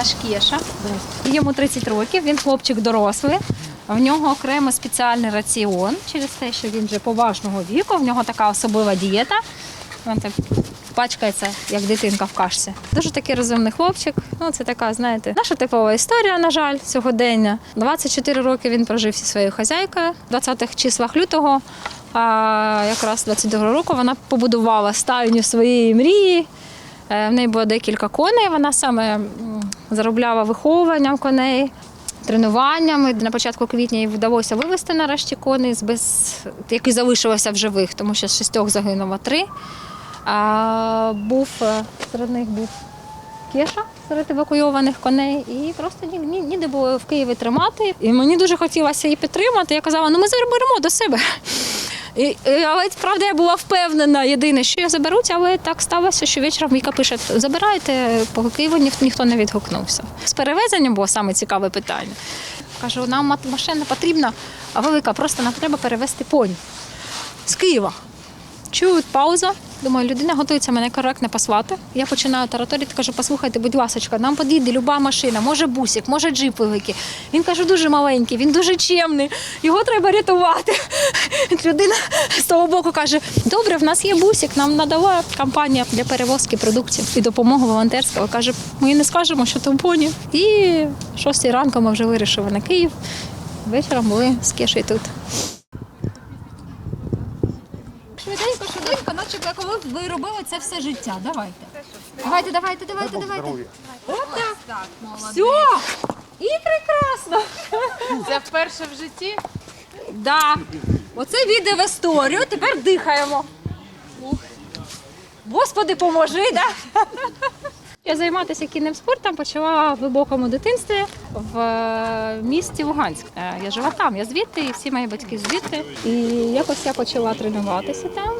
наш Кеша. Йому 30 років, він хлопчик дорослий. В нього окремо спеціальний раціон через те, що він вже поважного віку, в нього така особлива дієта. Він так пачкається, як дитинка в кашці. Дуже такий розумний хлопчик. Ну, це така, знаєте, наша типова історія, на жаль, сьогодення. 24 роки він прожив зі своєю хазяйкою. В 20-х числах лютого, а якраз 22 року вона побудувала стайню своєї мрії. Е, В неї було декілька коней. Вона саме заробляла виховуванням коней, тренуваннями. На початку квітня їй вдалося вивезти нарешті коней, без, який залишилося в живих, тому що з шістьох загинуло три. А, був е, серед них був Кеша серед евакуйованих коней, і просто ні, ні, ніде було в Києві тримати. І мені дуже хотілося її підтримати. Я казала, ну ми заберемо до себе. І, але правда, я була впевнена, єдине, що я заберуть, але так сталося, що вечором Віка пише: забирайте, по Києву ні, ніхто не відгукнувся. З перевезенням було саме цікаве питання. Кажу, нам машина потрібна, а велика, просто нам треба перевезти поні з Києва. Чую пауза. Думаю, людина готується мене коректно послати. Я починаю тараторити, кажу, послухайте, будь ласка, нам підійде люба машина, може бусик, може джип великий. Він каже, дуже маленький, він дуже чемний, його треба рятувати. Людина з того боку каже: добре, в нас є бусик, нам надала компанія для перевозки продуктів і допомогу волонтерського. Каже, ми не скажемо, що то поні. І шостій ранку ми вже вирішили на Київ. Вечором були з Кешею тут. Швиденько, наче як ви, ви робили це все життя. Давайте. Давайте, давайте, давайте, давайте. Отак. Все. І прекрасно. Це вперше в житті. Да. Оце відео в історію, тепер дихаємо. Господи, поможи, да? Я займатися кінним спортом почала в глибокому дитинстві в е, місті Луганськ. Е, Я жила там, я звідти, і всі мої батьки звідти. І якось я почала тренуватися там.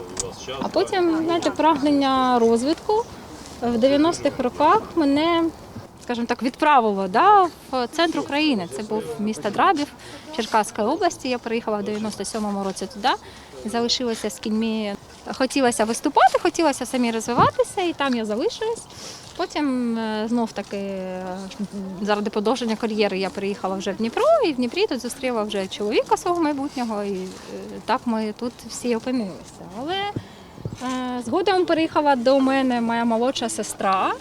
А потім, знаєте, прагнення розвитку в 90-х роках мене, скажімо так, відправило да, в центр України. Це був місто Драбів Черкаської області. Я приїхала в 97-му році туди залишилася з кіньми. Хотілося виступати, хотілося самі розвиватися, і там я залишилась. Потім е, знов таки е, заради продовження кар'єри я приїхала вже в Дніпро, і в Дніпрі тут зустріла вже чоловіка свого майбутнього, і е, так ми тут всі опинилися. Але згодом переїхала до мене моя молодша сестра.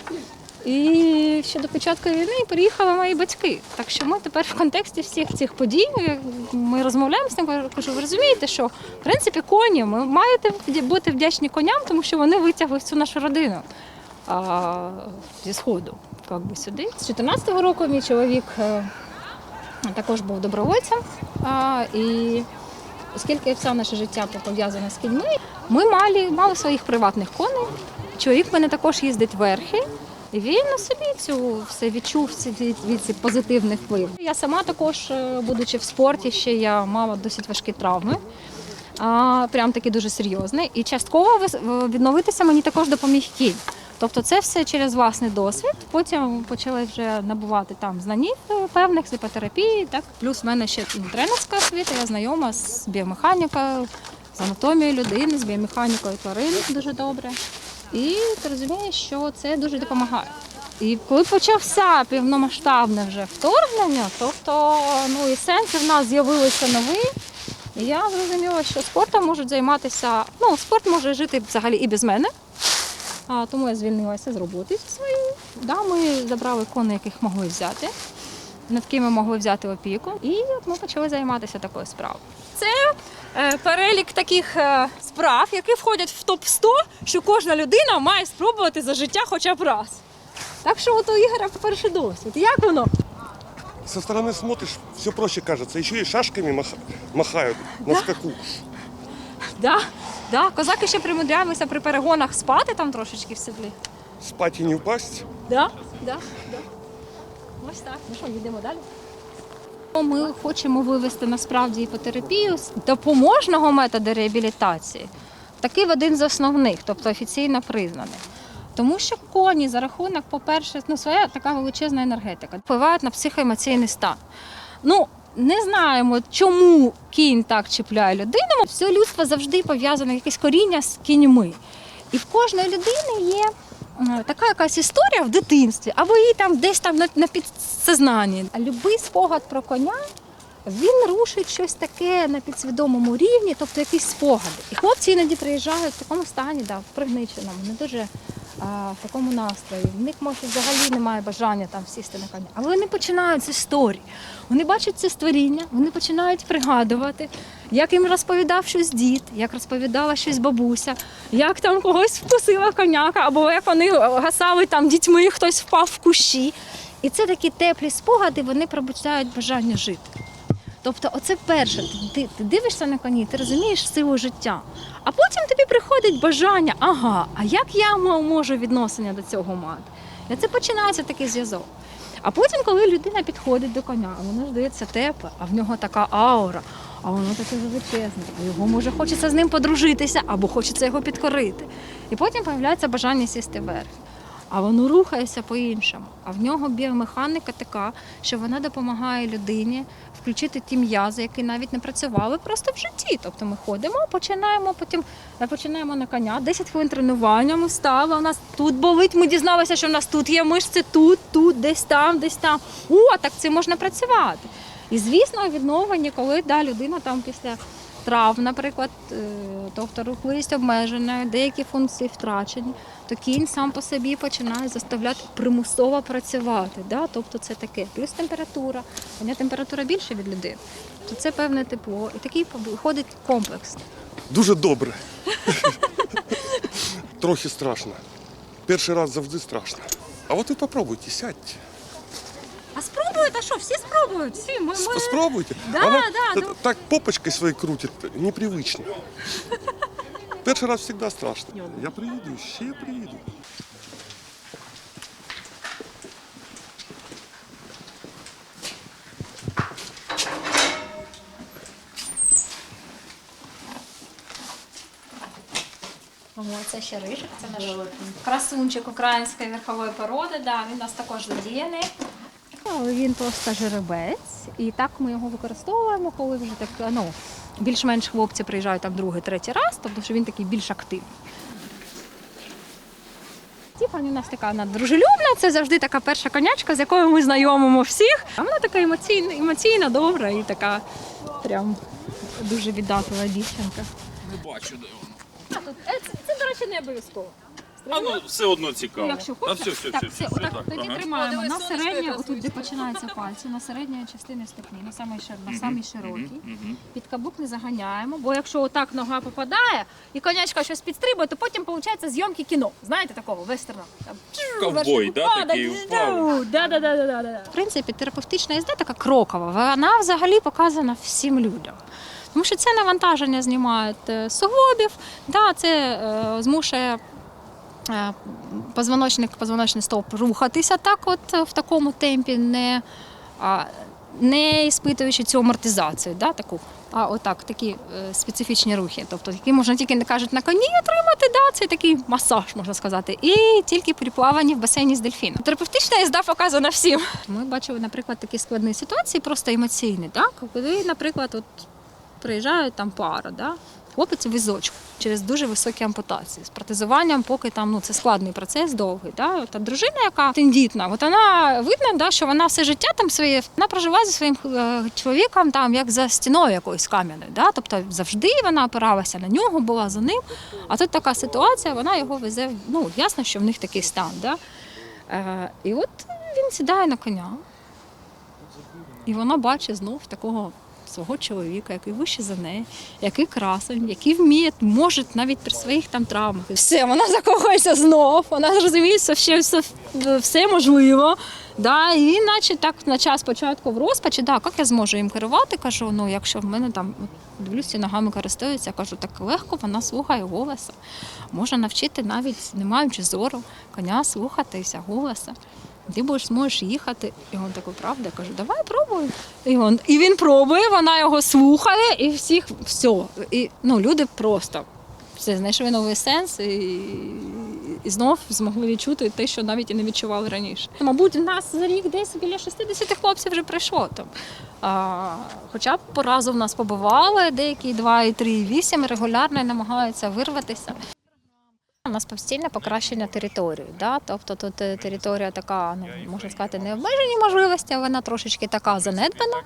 І ще до початку війни приїхали мої батьки. Так що ми тепер в контексті всіх цих подій ми розмовляємо з ним. Кажу, ви розумієте, що в принципі коні ми маєте бути вдячні коням, тому що вони витягли всю нашу родину а, зі сходу. Як би сюди. З 14-го року мій чоловік е, також був добровольцем. А, і оскільки все наше життя пов'язане з кіньми, ми мали, мали своїх приватних коней. Чоловік мене також їздить верхи. І він на собі цю все відчув від, цих позитивних вплив. Я сама також, е, будучи в спорті, ще я мала досить важкі травми. Прям такі дуже серйозні. І частково вис- відновитися мені також допоміг кінь. Тобто це все через власний досвід. Потім почали вже набувати там знань е, певних з іпотерапії. Так плюс в мене ще тренерська освіта. Я знайома з біомеханікою, з анатомією людини, з біомеханікою тварин дуже добре. І ти розумієш, що це дуже допомагає. І коли почався повномасштабне вже вторгнення, тобто ну і сенси в нас з'явилися нові. І я зрозуміла, що спортом можуть займатися. Ну, спорт може жити взагалі і без мене. А, тому я звільнилася з роботи зі своєї. Да, ми забрали коней, яких могли взяти, над ким ми могли взяти опіку. І от ми почали займатися такою справою. Це е, перелік таких е, справ, які входять в топ-100, що кожна людина має спробувати за життя хоча б раз. Так що от у Ігоря перший досвід. Як воно? Со стороны смотришь, все проще кажется. Еще и шашками маха- махают на скаку. Да, да. Козаки ще примудряємося при перегонах спати там трошечки в седлі. Спать и не упасть. Да, да, да. Ось так. Ну що, їдемо далі. Ми хочемо вивести насправді іпотерапію з допоможного методу реабілітації. Такий в один з основних, тобто офіційно признаний. Тому що коні за рахунок, по-перше, ну, своя така величезна енергетика, впливають на психоемоційний стан. Ну, не знаємо, чому кінь так чіпляє людину. Все людство завжди пов'язане якесь коріння з кіньми. І в кожної людини є е, така якась історія в дитинстві, або її там десь там на, на підсознанні. Любий спогад про коня. Він рушить щось таке на підсвідомому рівні, тобто якісь спогади. І хлопці іноді приїжджають в такому стані, да, пригниченому, не дуже в такому настрої. В них може взагалі немає бажання там сісти на коня. Але вони починають з історії. Вони бачать це створіння, вони починають пригадувати, як їм розповідав щось дід, як розповідала щось бабуся, як там когось вкусила коняка, або як вони гасали там дітьми, хтось впав в кущі. І це такі теплі спогади, вони пробуджають бажання жити. Тобто, оце перше, ти, ти дивишся на коні, ти розумієш силу життя. А потім тобі приходить бажання, ага, а як я можу відношення до цього мати? І це починається такий зв'язок. А потім, коли людина підходить до коня, а воно ж здається тепле, а в нього така аура, а воно таке величезне, а його може хочеться з ним подружитися або хочеться його підкорити. І потім з'являється бажання сісти вверх. А воно рухається по-іншому. А в нього біомеханіка така, що вона допомагає людині включити ті м'язи, які навіть не працювали просто в житті. Тобто ми ходимо, починаємо, потім е, починаємо на коня, 10 хвилин тренування ми стали, у нас тут болить, ми дізналися, що в нас тут є мишці, тут, тут, десь там, десь там. О, так це можна працювати. І звісно, відновлення, коли да, людина там після травм, наприклад, е, тобто рухливість обмежена, деякі функції втрачені, то кінь сам по собі починає заставляти примусово працювати. Да? Тобто це таке. Плюс температура, у нього температура більше від людини, то це певне тепло. І такий виходить комплекс. Дуже добре. Трохи страшно. Перший раз завжди страшно. А от ви попробуйте, сядьте. Спробують, а що, всі спробують? Всі, ми, Сп- Спробуйте. Да, Вона да, ну. так попочкой своей крутит, непривычно. Перший раз всегда страшно. Я приїду, ще приїду. Ого, це ще рижик, це наш красунчик української верхової породи. Да, він у нас також задіяний. Але Він просто жеребець, і так ми його використовуємо, коли вже так ну, більш-менш хлопці приїжджають там другий, третій раз, тобто що він такий більш активний. Тіфані у нас така вона дружелюбна, це завжди така перша конячка, з якою ми знайомимо всіх. А вона така емоційна, емоційна, добра і така прям дуже віддатлива дівчинка. Не бачу, де воно. А, тут, е, це, це, до речі, не обов'язково. А ну все одно цікаво. Ну, Якщо а хочете, все, все, так, все, все, все, отак, так, тоді ага. тримаємо на середнє, отут, де починаються пальці, на середньої частини ступні, на самій, шир, на самій широкій. Мгм. Під каблук не заганяємо, бо якщо отак нога попадає і конячка щось підстрибує, то потім виходить зйомки кіно. Знаєте такого вестерна? Там, Ковбой, да, такий впав. Да, да, да, да, да, да. В принципі, терапевтична їзда така крокова. Вона взагалі показана всім людям. Тому що це навантаження знімає е, суглобів, да, це е, змушує позвоночник, позвоночний стовп рухатися так, от е, в такому темпі, не, не іспитуючи цю амортизацію, да, таку. А отак, такі е, специфічні рухи, тобто які можна тільки не кажуть на коні отримати, да, це такий масаж, можна сказати, і тільки при плаванні в басейні з дельфіном. Терапевтична їзда показана всім. Ми бачили, наприклад, такі складні ситуації, просто емоційні, так? коли, наприклад, от приїжджають там пара, да? Хлопець у візочку через дуже високі ампутації з протезуванням, поки там ну це складний процес довгий. Да? Та дружина, яка тендітна, от вона видно, да, що вона все життя там своє вона проживає зі своїм е, чоловіком там як за стіною якоюсь кам'яною. Да? Тобто завжди вона опиралася на нього, була за ним. А тут така ситуація, вона його везе. Ну ясно, що в них такий стан. Да? Е, і от він сідає на коня. І вона бачить знов такого свого чоловіка, який вище за неї, який красень, який вміє, може навіть при своїх там травмах. Все, вона закохується знов, вона розуміє, що ще все, все можливо. Да, і наче так на час початку в розпачі, да, як я зможу їм керувати, кажу, ну якщо в мене там дивлюся, ногами користується, кажу, так легко вона слухає голоса. Можна навчити навіть не маючи зору, коня слухатися голоса. Ти будеш зможеш їхати. І він такий, правда? Я кажу, давай пробуй. І він, і він пробує, вона його слухає, і всіх все. І ну, люди просто все знайшли новий сенс і, і знов змогли відчути те, що навіть і не відчували раніше. Мабуть, у нас за рік десь біля 60 хлопців вже прийшло там. А, хоча б по разу в нас побували, деякі 2, і 3, і 8 регулярно намагаються вирватися. У нас постійне покращення території. Да? Тобто тут е, територія така, ну можна сказати, не обмежені можливості, вона трошечки така занедбана.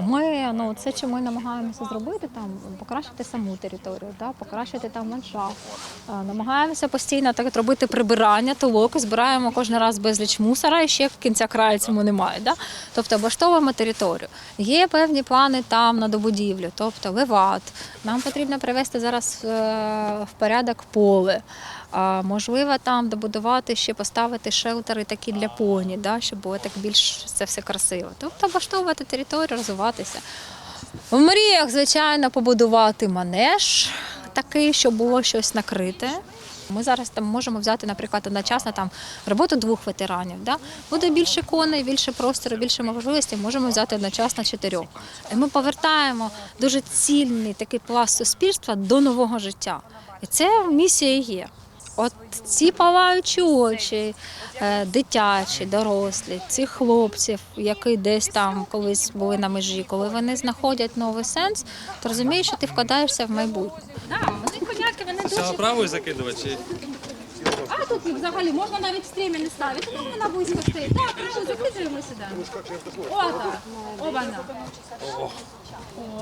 Ми ну це чи ми намагаємося зробити там, покращити саму територію, да? покращити там ландшафт. Е, Намагаємося постійно так робити прибирання, толоки, збираємо кожен раз безліч мусора, і ще в кінця краю цьому немає. Да? Тобто облаштовуємо територію. Є певні плани там на добудівлю, тобто виват. Нам потрібно привести зараз е, в порядок поле. А, можливо, там добудувати ще поставити шелтери такі для поні, да, щоб було так більш це все красиво. Тобто облаштовувати територію, розвиватися. В мріях, звичайно, побудувати манеж такий, щоб було щось накрите. Ми зараз там можемо взяти, наприклад, одночасно там роботу двох ветеранів. Да? Буде більше коней, більше простору, більше можливостей, можемо взяти одночасно чотирьох. І ми повертаємо дуже цільний такий пласт суспільства до нового життя. І це місія є. От ці палаючі очі, е, дитячі, дорослі, цих хлопців, які десь там колись були на межі, коли вони знаходять новий сенс, то розумієш, що ти вкладаєшся в майбутнє. Так, вони коняки, вони Цього правою закидувати чи А тут взагалі можна навіть стрімі не ставити, тому вона близько стоїть. Так, право закидуємо сюди. О, так. Оба-на.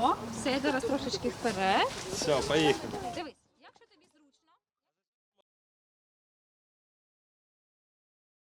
О, все, зараз трошечки вперед. все, поїхали. Дивись.